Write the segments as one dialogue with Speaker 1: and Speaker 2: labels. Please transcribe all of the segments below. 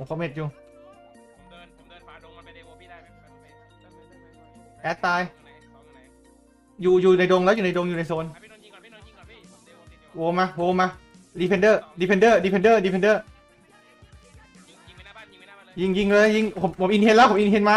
Speaker 1: ผมคอมเมนต์อยู่
Speaker 2: ผมเดินผมเดินฝ่าดงมันไปเดโวพี่ได้ไหมไปไปได้ไหมได้ไหม
Speaker 1: แอดตาย อยู่อยู่ในดงแล้วอยู่ในดงอยู่ในโซน
Speaker 2: พี่นนท์ยิงก่อนพี่นนท์ยิงก่อนพี่ผมเดโวติดอยู่
Speaker 1: โวมาโวมาดีเพนเดอร์ดีเพนเดอร์ดีเพนเดอร์ดีเพนเดอร์
Speaker 2: ยิงยิงไปหน้าบ้านยิงไปหน้าบ้านเลย
Speaker 1: ยิงยิงเลยยิงผมผมอินเทนแล้วผมอินเทนมา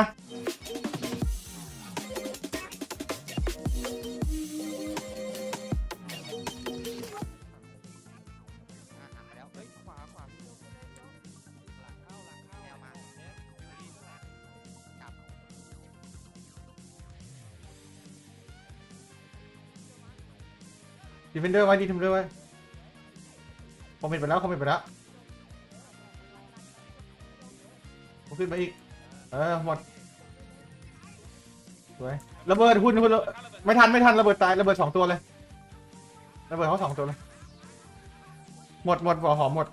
Speaker 1: ดีเฟนเดอร์ไว้ดีเฟนเดอร์ไว้คอมเมนต์ไปแล้วคอมเมนต์ไปแล้วผมขึ้นมาอีก เออหมดสวยระเบิดหุ่นหุ่น
Speaker 2: เข้าระเบิด
Speaker 1: ไม่ทันไม่ทันระเบิดตายระเบิดสองตัวเลยระเบิดเขาสองตัวเลย หมดหมดหัวหอมหมด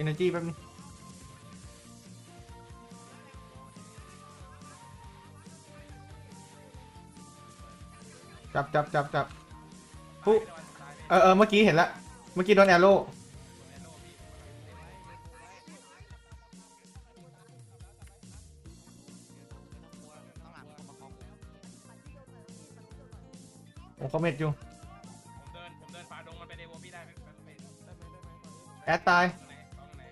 Speaker 1: energy แป๊บนึง จับจับจับจับปุ๊เออเออเมื่อกี้เห็นละ เมื่อกี้โดนแอโร่
Speaker 3: ต้องหลังมีคนประคองผม
Speaker 1: ผมคอมเมนต์อยู่
Speaker 2: ผมเดินผมเดินฝ่าดงมันไปเดโวพี่ได้ไหมไปไปได้ไหมได้ไหม
Speaker 1: แอดตาย
Speaker 2: ตรงไหนตรงไหน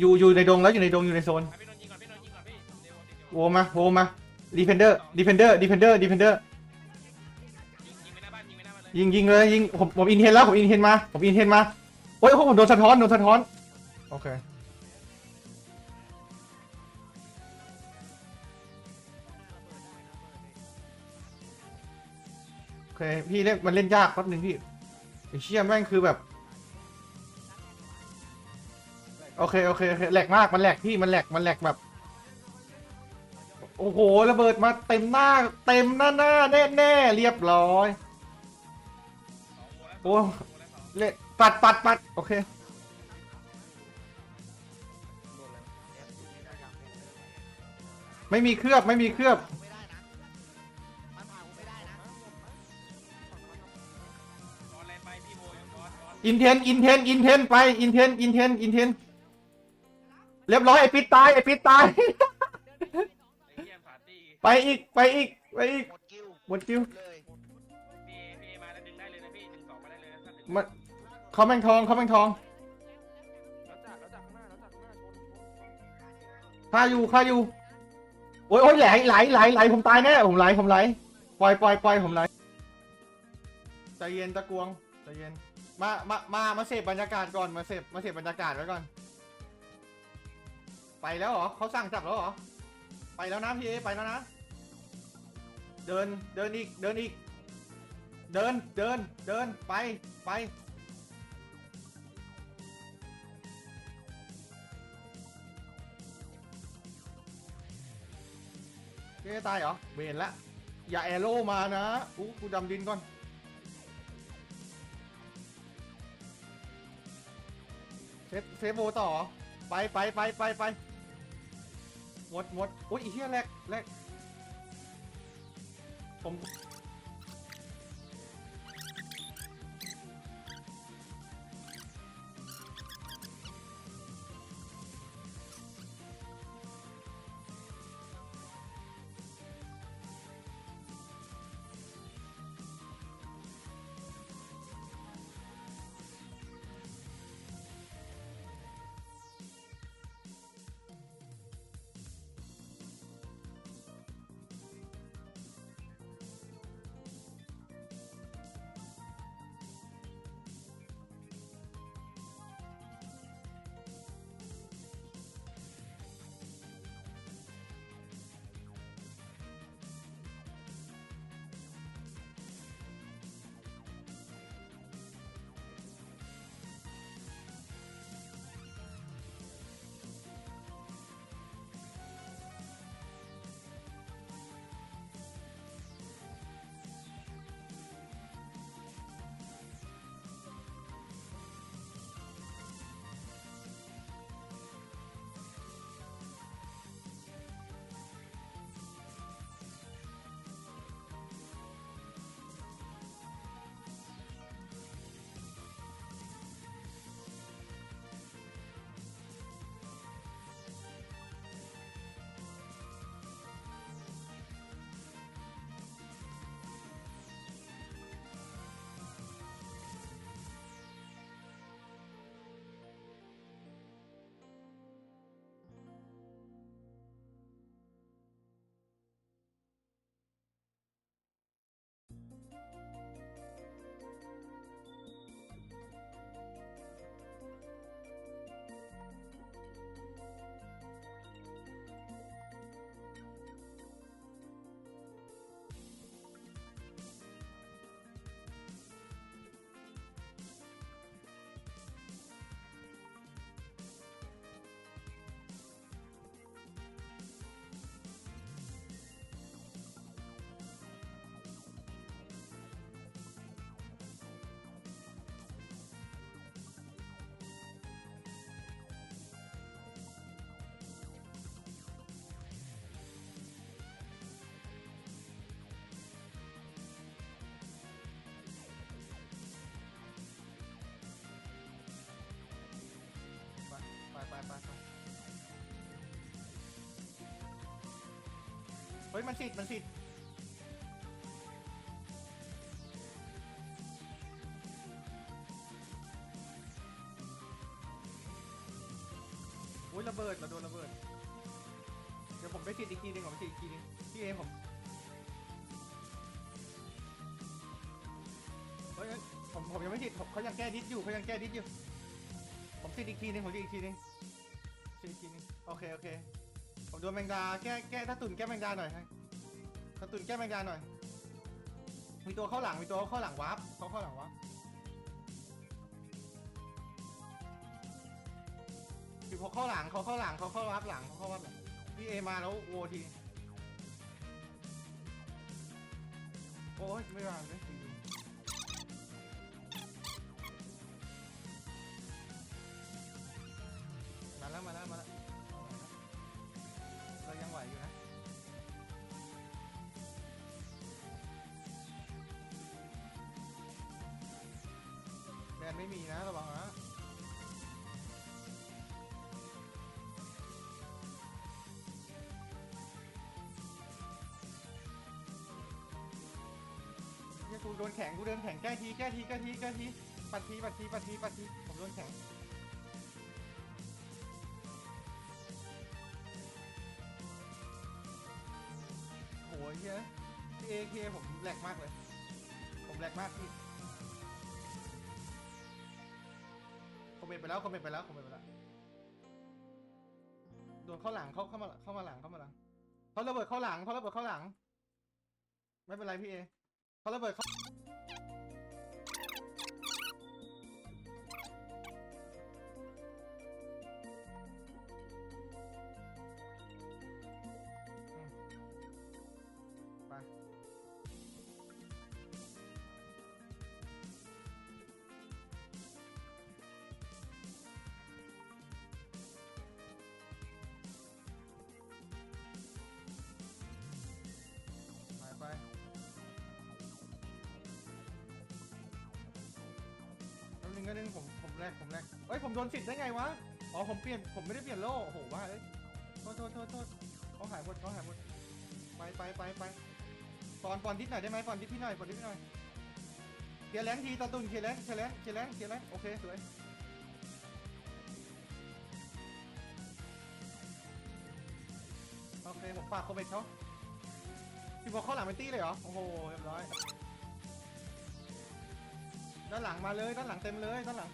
Speaker 1: อยู่อยู่ในดงแล้วอยู่ในดงอยู่ในโซน
Speaker 2: อะพี่นนท์ยิงก่อนพี่นนท์ยิงก่อนพี่ผมเดโวติดอยู่
Speaker 1: โวมาโวมาดีเฟนเดอร์ดีเฟนเดอร์ดีเฟนเดอร์ดีเฟนเดอร์
Speaker 2: ยิงยิงเลย
Speaker 1: ยิงผมผมอินเทนแล้วผมอินเทนมาผมอินเทนมาโอ้ยโอ้โหผมโดนสะท้อนโดนสะท้อนโอเคโอเคพี่เล่นมันเล่นยากแป๊บหนึงพี่ไอ้เชี่ยแม่งคือแบบ โอเคโอเคโอเคแหลกมากมันแหลกพี่มันแหลกมันแหลกแบบ โอ้โหระเบิดมาเต็มหน้า เต็มหน้าหน้าแน่แน่เรียบร้อย
Speaker 2: โอ้
Speaker 1: เละปัดปัดปัดโอเคไม่มีเคลือบไม่มีเคลือบ
Speaker 2: อิน
Speaker 1: เทนอินเทนอินเทนไปอินเทนอินเทนอินเทนเรียบร้อยไอปิดตายไอปิดตาย
Speaker 2: ไปาร์ตี้
Speaker 1: ไปอีกไปอีกไปอีก
Speaker 3: หมดกิ้ว
Speaker 2: ได้เลยนเขา
Speaker 1: แมงทองเขาแมงทอง
Speaker 2: ข้า
Speaker 1: อยู่ฆ่าอยู่ โอ้ยโอ้ยไหลไหลไหลไหลผมตายแน่ผมไหลผมไหลปล่อยปล่อยปล่อยผมไหลใจเย็นตะกวงใจเย็นมามามามาเสพบรรยากาศก่อนมาเสพมาเสพบรรยากาศไว้ก่อน ไปแล้วเหรอเขาสั่งจับแล้วเหรอไปแล้วนะพี่เอไปแล้วนะ เดินเดินอีกเดินอีก เดินเดินเดินไปไปพี่เอตายเหรอเวนละ อย่าแอโร่มานะอู้กูดำดินก่อน เซฟเซฟโบต่อ ไปไปไปไปไปหมดหมดอุ้ยอีเหี้ยแรกแรกผม ฮ้ยมันสิทธ์มันสิทธิ์อุ้ยระเบิดเราโดนระเบิด เดี๋ยวผมไปสิทธ์อีกทีหนึงผมไปสิทธ์อีกทีหนึงพี่เอผมเฮ้ยผมผมยังไม่สิทธ์ผมเขายังแก้ดิสอยู่เขายังแก้ดิสอยู่ ผมสิทธ์อีกทีหนึงผมสิทธ์อีกทีหนึงสิทธ์อีกทีหนึงโอเคโอเค ผมโดนแมงดาแก้แก้ถ้าตุ่นแก้แมงดาหน่อยให้ถ้าตุ่นแก้แมงดาหน่อย มีตัวเข้าหลังมีตัวเข้าหลังวาร์ปเขาเข้าหลังวาร์ปคือพอเข้าหลังเขาเข้าหลังเขาเข้าวาร์ปหลังเขาเข้าวาร์ปหลังพี่เอมาแล้วโวทีโอ้ยไม่วางเลย แบนไม่มีนะระวังนะเนี่ยกูโดนแข็งกูเดินแข็งแก้ทีแก้ทีแก้ทีแก้ทีปัดทีปัดทีปัดทีปัดทีผมโดนแข็งโอ้ยเฮียเอเคผมแหลกมากเลย ผมแหลกมากพี่ อมเมนต์ไปแล้วคอมเมนต์ไปแล้วคอมเมนต์ไปแล้วโดนเข้าหลังเข้าเข้ามาเข้ามาหลังเข้ามาหลังเขาระเบิดเข้าหลังเขาระเบิดเข้าหลัง ไม่เป็นไรพี่เอเขาระเบิดเข้า นึงก็นึงผมผมแรกผมแรกเอ้ยผมโดนสิทธิ์ได้ไงวะอ๋อผมเปลี่ยนผมไม่ได้เปลี่ยนโล่โอ้โหว่าเอ้ยโทษโทษโทษโทษเขาหายหมดเขาหายหมดไปไปไปไปปอนปอนทิศหน่อยได้ไหมปอนทิศพี่หน่อยปอนทิศพี่หน่อยเคลียร์แรงทีตาตุนเคลียร์แรงเคลียร์แรงเคลียร์แรงเคลียร์แรงโอเคสวยโอเคผมฝากเมนต์เขาพี่บอกเข้าหลังเป็นตี้เลยเหรอโอ้โหเรียบร้อย ด้านหลังมาเลยด้านหลังเต็มเลยด้านหลัง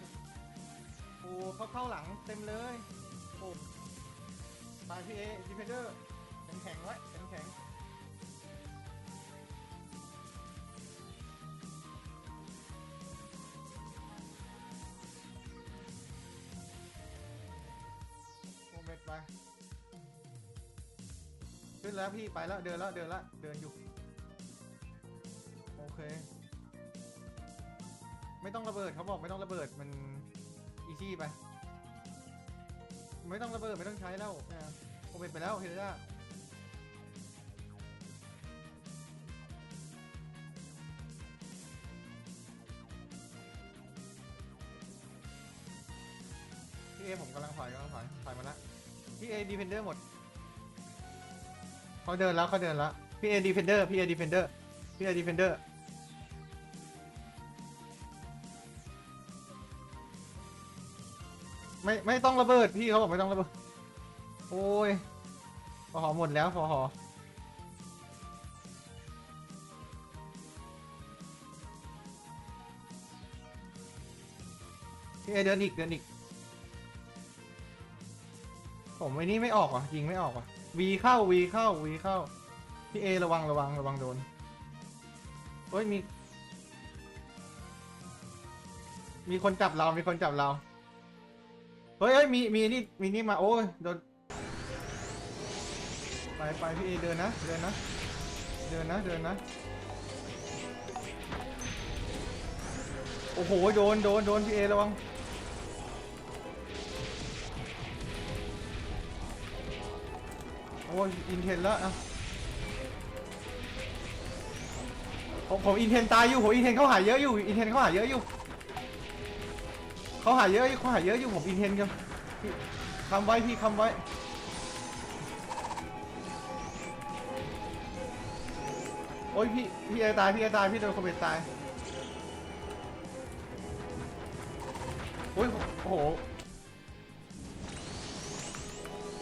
Speaker 1: โอ้เขาเข้าหลังเต็มเลยโอ้ตายพี่เอดีเพเดอร์แข็งแข็งไว้แข็งแข็งโมเมตไปขึ้นแล้วพี่ไปแล้วเดินแล้วเดินแล้วเดินอยู่ ไม่ต้องระเบิดเขาบอกไม่ต้องระเบิดมันอีซี่ไป ไม่ต้องระเบิดไม่ต้องใช้แล้วนะผมเป็นไปแล้วเฮเลด้าพี่เอผมกำลังถอยกำลังถอยถอยมาล้วพี่เอดีเพนเดอร์หมดเขาเดินแล้วเขาเดินแล้วพี่เอดีเฟนเดอร์พี่เอดีเฟนเดอร์พี่เอดีเฟนเดอร์ ไม่ไม่ต้องระเบิดพี่เขาบอกไม่ต้องระเบิด โอ้ยพอหอหมดแล้วพอหอพี่เอเดินอีกเดินอีก ผมไอ้นี่ไม่ออกว่ะยิงไม่ออกว่ะวีเข้าวีเข้าวีเข้าพี่เอระวังระวังระวังโดนโอ้ยมี มีคนจับเรา มีคนจับเรา เฮ้ยเฮ้ยมีมีนี่มีนี่มาโอ้ยโดนไปไปพี่เอเดินนะเดินนะเดินนะเดินนะโอ้โหโดนโดนโดนพี่เอระวังโอ้ยอินเทนแล้วอะผมผมอินเทนตายอยู่ผมอินเทนเขาหายเยอะอยู่อินเทนเขาหายเยอะอยู่ เขาหายเยอะเขาหายเยอะอยู่ผมอินเทนกันพี่คำไว้พี่คำไว้โอ้ยพี่พี่จะตายพี่จะตายพี่โดนโควิดตายโอ้ยโอ้โห